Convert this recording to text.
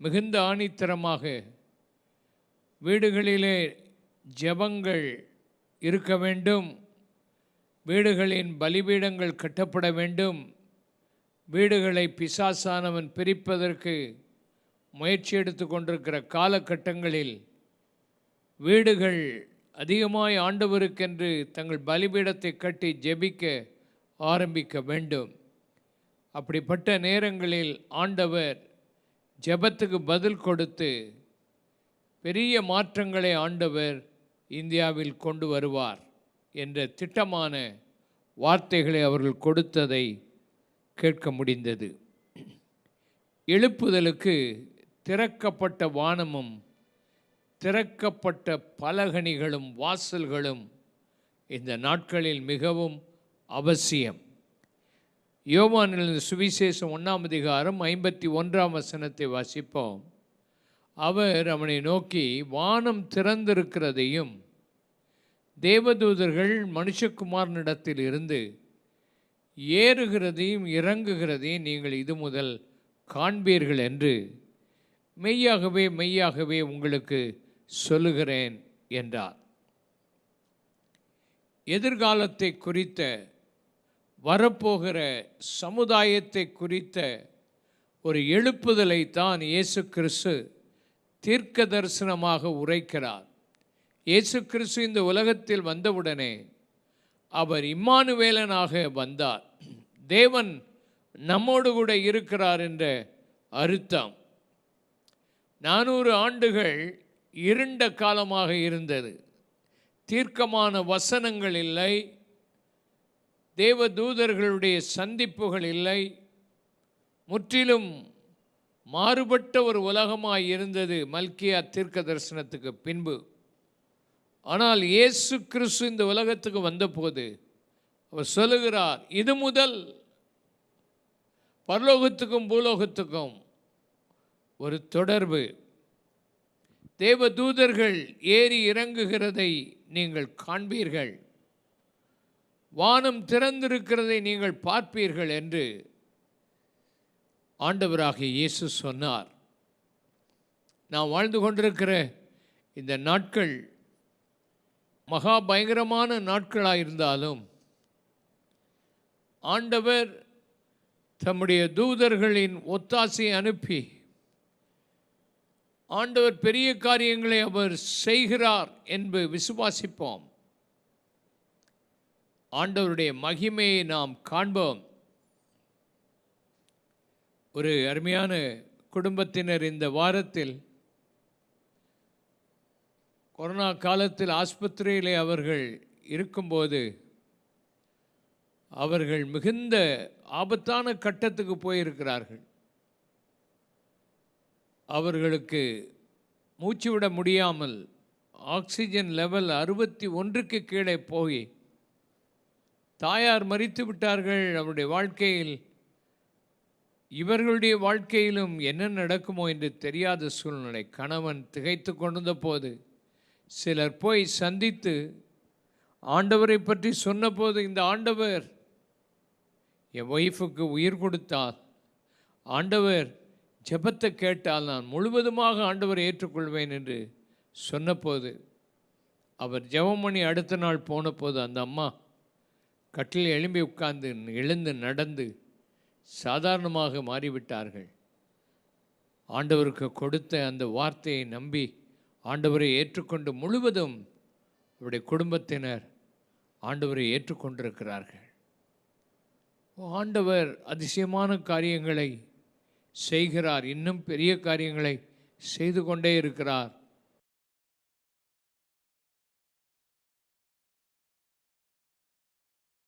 மிகுந்த ஆணித்தரமாக வீடுகளிலே ஜெபங்கள் இருக்க வேண்டும். வீடுகளின் பலிபீடங்கள் கட்டப்பட வேண்டும். வீடுகளை பிசாசானவன் பிரிப்பதற்கு முயற்சி எடுத்து கொண்டிருக்கிற காலகட்டங்களில் வீடுகள் அதிகமாய் ஆண்டவருக்கென்று தங்கள் பலிபீடத்தை கட்டி ஜெபிக்க ஆரம்பிக்க வேண்டும். அப்படிப்பட்ட நேரங்களில் ஆண்டவர் ஜெபத்துக்கு பதில் கொடுத்து பெரிய மாற்றங்களை ஆண்டவர் இந்தியாவில் கொண்டு வருவார் என்ற திட்டமான வார்த்தைகளை அவர்கள் கொடுத்ததை கேட்க முடிந்தது. எழுப்புதலுக்கு திறக்கப்பட்ட வானமும் திறக்கப்பட்ட பலகணிகளும் வாசல்களும் இந்த நாட்களில் மிகவும் அவசியம். யோவானிலிருந்து சுவிசேஷம் ஒன்றாம் அதிகாரம் ஐம்பத்தி ஒன்றாம் வசனத்தை வாசிப்போம். அவர் அவனை நோக்கி வானம் திறந்திருக்கிறதையும் தேவதூதர்கள் மனுஷகுமாரனிடத்தில் இருந்து ஏறுகிறதையும் இறங்குகிறதையும் நீங்கள் இது முதல் காண்பீர்கள் என்று மெய்யாகவே மெய்யாகவே உங்களுக்கு சொல்லுகிறேன் என்றார். எதிர்காலத்தை குறித்த வரப்போகிற சமுதாயத்தை குறித்த ஒரு எழுப்புதலை தான் இயேசு கிறிஸ்து தீர்க்க தரிசனமாக உரைக்கிறார். இயேசு கிறிஸ்து இந்த உலகத்தில் வந்தவுடனே அவர் இம்மானுவேலனாக வந்தார். தேவன் நம்மோடு கூட இருக்கிறார் என்ற அர்த்தம். நானூறு ஆண்டுகள் இருண்ட காலமாக இருந்தது. தீர்க்கமான வசனங்கள் இல்லை. தேவ தூதர்களுடைய சந்திப்புகள் இல்லை. முற்றிலும் மாறுபட்ட ஒரு உலகமாய் இருந்தது மல்கியா தீர்க்க தரிசனத்துக்கு பின்பு. ஆனால் இயேசு கிறிஸ்து இந்த உலகத்துக்கு வந்தபோது அவர் சொல்லுகிறார் இது முதல் பரலோகத்துக்கும் பூலோகத்துக்கும் ஒரு தொடர்பு. தேவ தூதர்கள் ஏறி இறங்குகிறதை நீங்கள் காண்பீர்கள். வானம் திறந்திருக்கிறதை நீங்கள் பார்ப்பீர்கள் என்று ஆண்டவராகிய இயேசு சொன்னார். நான் வாழ்ந்து கொண்டிருக்கிற இந்த நாட்கள் மகா பயங்கரமான நாட்களாக இருந்தாலும் ஆண்டவர் தம்முடைய தூதர்களின் ஒத்தாசையை அனுப்பி ஆண்டவர் பெரிய காரியங்களை அவர் செய்கிறார் என்று விசுவாசிப்போம். ஆண்டவருடைய மகிமையை நாம் காண்போம். ஒரு அருமையான குடும்பத்தினர் இந்த வாரத்தில் கொரோனா காலத்தில் ஆஸ்பத்திரியிலே அவர்கள் இருக்கும்போது அவர்கள் மிகுந்த ஆபத்தான கட்டத்துக்கு போயிருக்கிறார்கள். அவர்களுக்கு மூச்சு விட முடியாமல் ஆக்சிஜன் லெவல் அறுபத்தி ஒன்றுக்கு கீழே போய் தாயார் மறித்து விட்டார்கள் அவருடைய வாழ்க்கையில். இவர்களுடைய வாழ்க்கையிலும் என்ன நடக்குமோ என்று தெரியாத சூழ்நிலை. கணவன் திகைத்து கொண்டிருந்த போது சிலர் போய் சந்தித்து ஆண்டவரை பற்றி சொன்னபோது இந்த ஆண்டவர் என் ஒய்ஃபுக்கு உயிர் கொடுத்தால் ஆண்டவர் ஜெபத்தை கேட்டால் நான் முழுவதுமாக ஆண்டவரை ஏற்றுக்கொள்வேன் என்று சொன்னபோது அவர் ஜெபம் பண்ணி அடுத்த நாள் போனபோது அந்த அம்மா கட்டில் எழும்பி உட்கார்ந்து எழுந்து நடந்து சாதாரணமாக மாறிவிட்டார்கள். ஆண்டவருக்கு கொடுத்த அந்த வார்த்தையை நம்பி ஆண்டவரை ஏற்றுக்கொண்டு முழுவதும் அவருடைய குடும்பத்தினர் ஆண்டவரை ஏற்றுக்கொண்டிருக்கிறார்கள். ஆண்டவர் அதிசயமான காரியங்களை செய்கிறார். இன்னும் பெரிய காரியங்களை செய்து கொண்டே இருக்கிறார்.